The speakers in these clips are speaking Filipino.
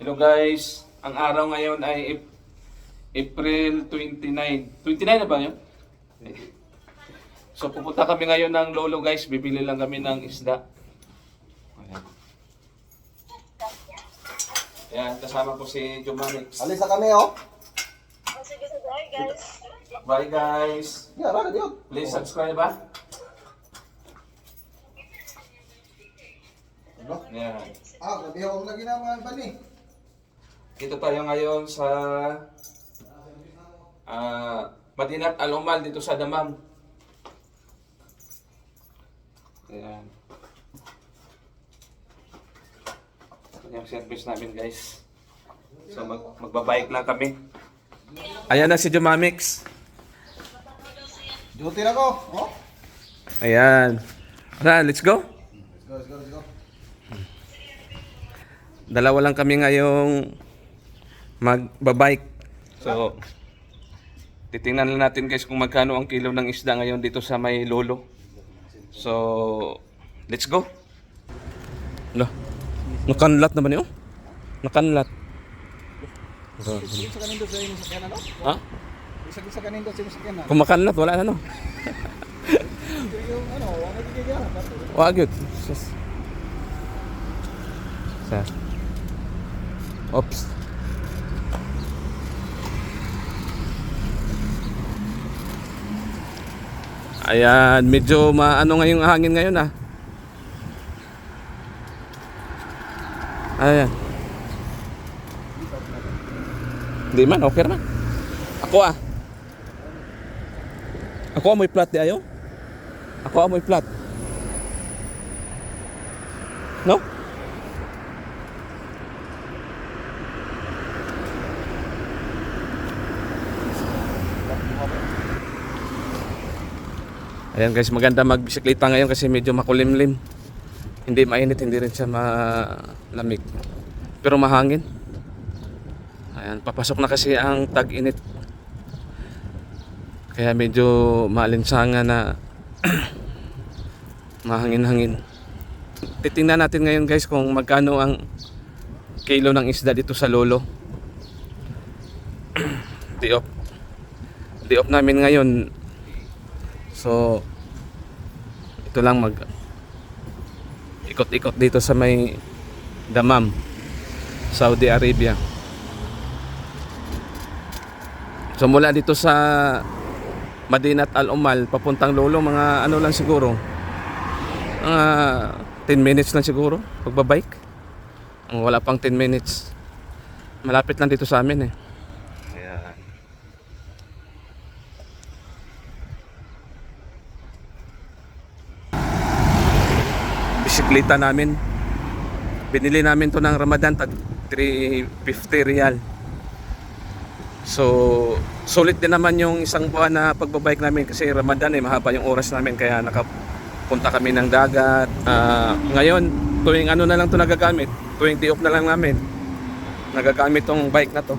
Hello guys, ang araw ngayon ay Ap- April 29. 29 na ba yun? So pupunta kami ngayon ng Lolo guys, bibili lang kami ng isda. Ayan. Ayan, kasama ko si Jumanix. Alis na kami, oh. Oh, sige, sige. Bye, guys. Bye guys! Yeah, ragad yun. Please subscribe ha. Ano? Ayan. Ah, gabi ako lagi na mga bani. Dito tayo ngayon sa ah Madinat Alumal dito sa Damam. Ayan. Ito yung service namin guys. So mag magbabike lang kami. Ayan na si Jumamix. Duty na ko, oh. Ayan. Tara, let's go. Let's go, let's go, let's go. Dalawa lang kami ngayong magbabike. So, titingnan lang natin guys kung magkano ang kilo ng isda ngayon dito sa may lolo. So, let's go. Lo, nakanlat naman yun? Nakanlat. Ano? ha? Kung makanlat, wala na no. Ano. Wag yun. Sus. Sa. Oops. Ayan, medyo maano ngayong hangin ngayon ah. Ayan. Hindi man, okay man. Ako ah. Ako amoy plat di ayo. Ako amoy plat. No? Ayan guys, maganda magbisikleta ngayon kasi medyo makulimlim. Hindi mainit, hindi rin siya malamig. Pero mahangin. Ayan, papasok na kasi ang tag-init. Kaya medyo maalinsangan na mahangin-hangin. Titingnan natin ngayon guys kung magkano ang kilo ng isda dito sa Lolo. Di off. Di off namin ngayon. So ito lang mag ikot-ikot dito sa may Damam, Saudi Arabia. So mula dito sa Madinat Al Umal papuntang Lolo mga ano lang siguro mga 10 minutes lang siguro pagbabike. Ang wala pang 10 minutes. Malapit lang dito sa amin eh bisikleta namin binili namin to ng Ramadan tag 350 real So, sulit din naman yung isang buwan na pagbabike namin kasi Ramadan eh, mahaba yung oras namin kaya nakapunta kami ng dagat. Ah, ngayon, tuwing ano na lang to nagagamit, tuwing day off na lang namin, nagagamit tong bike na to.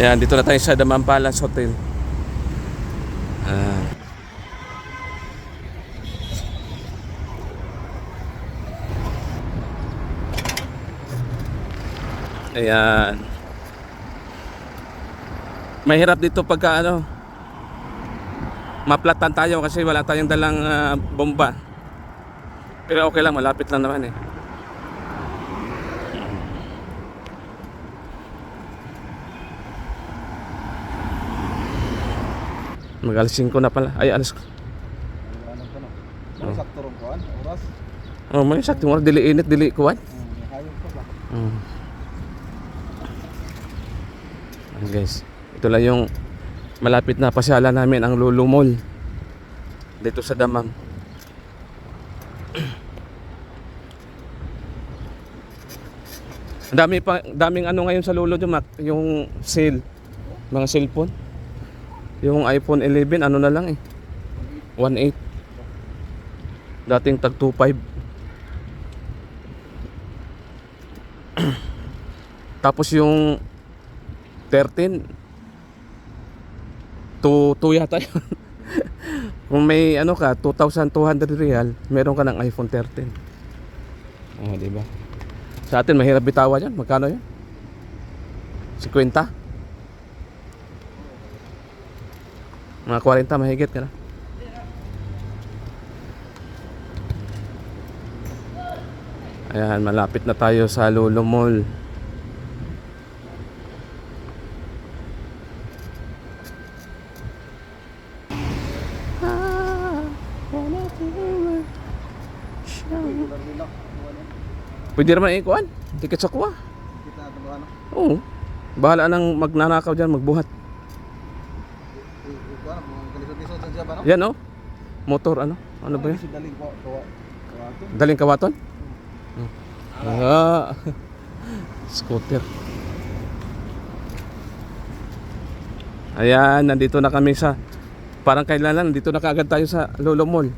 Ayan, dito na tayo sa Damam Palace Hotel. Ah. Ayan. Mahirap dito pagka ano, maplatan tayo kasi wala tayong dalang ah, bomba. Pero okay lang, malapit lang naman eh. Mag alas 5 na pala. Ay, alas Ano? Ano sakto ron kuan? Oras? Oh, may sakto mo dili init dili kuwan. Hmm, hayop pa ba? Mm. Guys, ito lang yung malapit na pasyalan namin ang Lulu Mall dito sa Damam. Ang dami pa daming ano ngayon sa Lolo Jumak, yung sale, mga cellphone. Yung iPhone 11 ano na lang eh. 1.8. Dating tag 2.5. Tapos yung 13 to 2 yata yun. Kung may ano ka, 2,200 real, meron ka ng iPhone 13. Oh, di ba? Sa atin mahirap bitawan 'yan. Magkano 'yan? 50? Mga 40 mahigit ka na. Ayan, malapit na tayo sa Lolo Mall. Pwede naman ikuan. Tiket sa kuha. Ano? Oo. Bahala nang magnanakaw dyan, magbuhat. Ikaw ano, kung kalisod-lisod sa siya ba no? Yan oh. Motor ano? Ano ba yan? Daling ko, kawa, kawato. Daling kawaton? Ah. Scooter. Ayan, nandito na kami sa parang kailan lang, nandito na kaagad tayo sa Lolo Mall.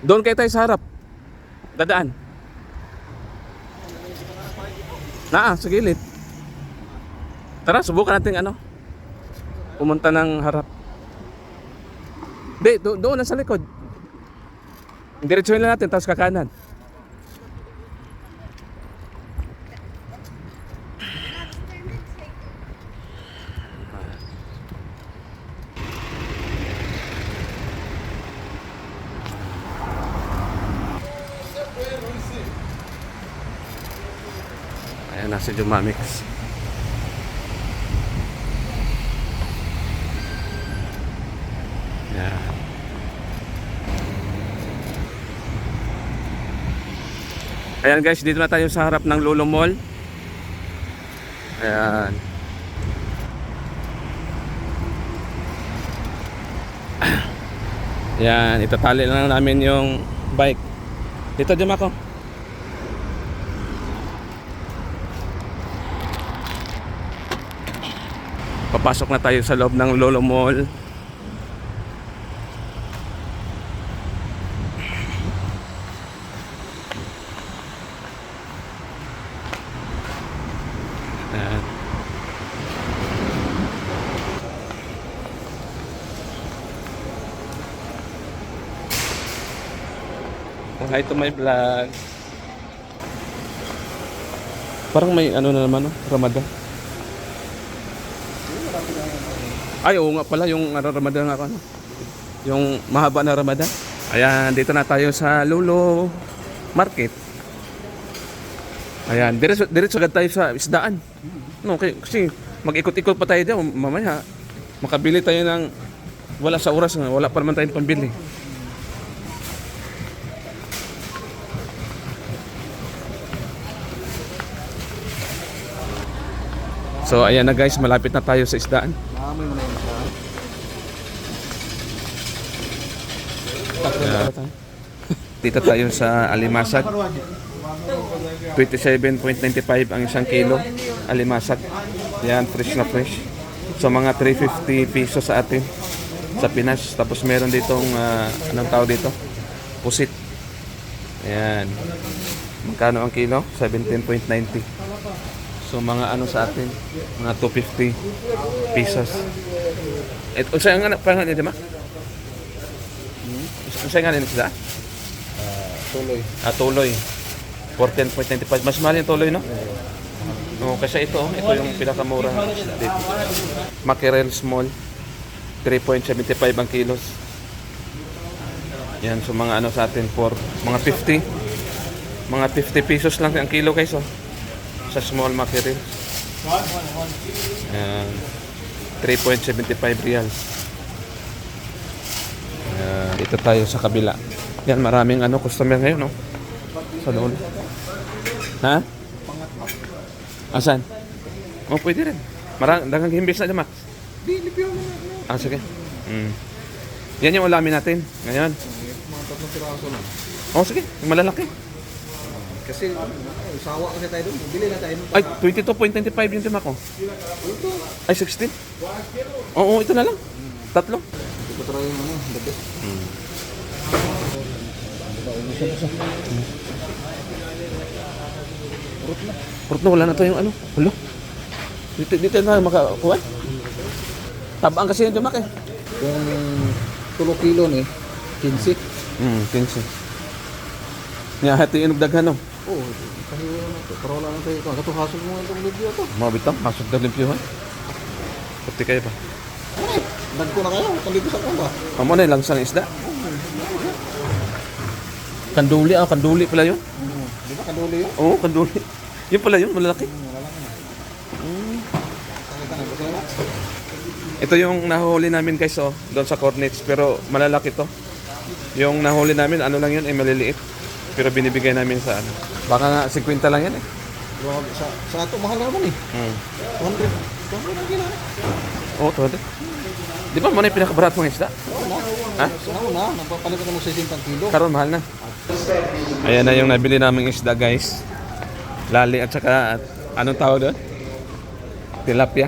Doon kayo tayo sa harap. Dadaan. Na, sa gilid. Tara, subukan natin ano. Pumunta ng harap. Di, do, doon na sa likod. Diretsuhin lang natin, tapos kakanan. Ayan, nasa Jumamix. Yan. Ayan guys, dito na tayo sa harap ng Lolo Mall. Ayan. Ayan, itatali lang namin yung bike. Dito, Jim ako. Papasok na tayo sa loob ng Lolo Mall. Hi to my vlog. Parang may ano na naman, no? Ramadan. Ay, oo nga pala, yung ano, Ramadan nga ano? Yung mahaba na Ramadan. Ayan, dito na tayo sa Lolo Market. Ayan, diretso, diretso agad tayo sa isdaan. No, okay, kasi mag-ikot-ikot pa tayo dyan, mamaya makabili tayo ng wala sa oras, wala pa naman tayong pambili. So ayan na guys, malapit na tayo sa isdaan. Maamoy mo na yun siya. Ayan. Dito tayo sa Alimasag. 27.95 ang isang kilo. Alimasag. Yan, fresh na fresh. So mga 350 pesos sa atin sa Pinas. Tapos meron ditong, ah, anong tao dito? Pusit. Ayan. Magkano ang kilo? 17.90. So mga ano sa atin? Mga 250 pesos. Ito, sa nga na, parang di ba? Sa nga nila sila? Tuloy. Ah, tuloy. 14.95. Mas mahal yung tuloy, no? No, kasi ito, oh, ito yung pinakamura dito. Mackerel small. 3.75 ang kilos. Yan, so mga ano sa atin for mga 50. Mga 50 pesos lang ang kilo guys, oh. Sa small mackerel. Yan. 3.75 reals. Yan, dito tayo sa kabila. Yan, maraming ano customer ngayon, no? Sa doon. Ha? Asan? Oh, pwede rin. Marang, dagang himbis na dyan, Max. Ah, sige. Mm. Yan yung ulamin natin. Ngayon. Mga tatlong piraso na. Oh, sige. Yung malalaki. Kasi, usawa kasi tayo doon. Bili na tayo. Ay, 22.95 yung timak ko. Ito. Ay, 16? Oo, ito na lang. Tatlo. Ito try yung ano, the best. Mm. Diba, Purot na wala na to yung ano. Hulo. Dito, dito na makakuha. Tabang kasi yung jumak eh. Yung tulo kilo ni, 15. Hmm, 15. Nga hati yung daghan no. Oo, kasi wala na to. Pero wala na tayo ito. Kato hasog mo itong video to. Mga bitang, pasok na limpyuhan. Pati kayo pa. Ay, nagko na kayo. Dito sa kumba. Amo na yung langsang isda. Kanduli, ah, kanduli pala yun. Di ba kaduli yun? Oo, kanduli. Yun pala yun, malalaki. Na. Gusto na? Ito yung nahuli namin guys, oh, doon sa Cornets. Pero malalaki to. Yung nahuli namin, ano lang yun, eh, maliliit. Pero binibigay namin sa ano. Baka nga 50 lang yan eh. Grabe, Sa, sa ato, mahal naman eh. Hmm. 100. 100 ang kilo. Oo, oh, Di ba mo na yung pinakabarat mong isda? Oo na. Ha? Sa una, nagpapalit ka mo 60 kilo. Karon mahal na. Ayan na yung nabili naming isda guys. Lali at saka, at, anong tawag doon? Tilapia.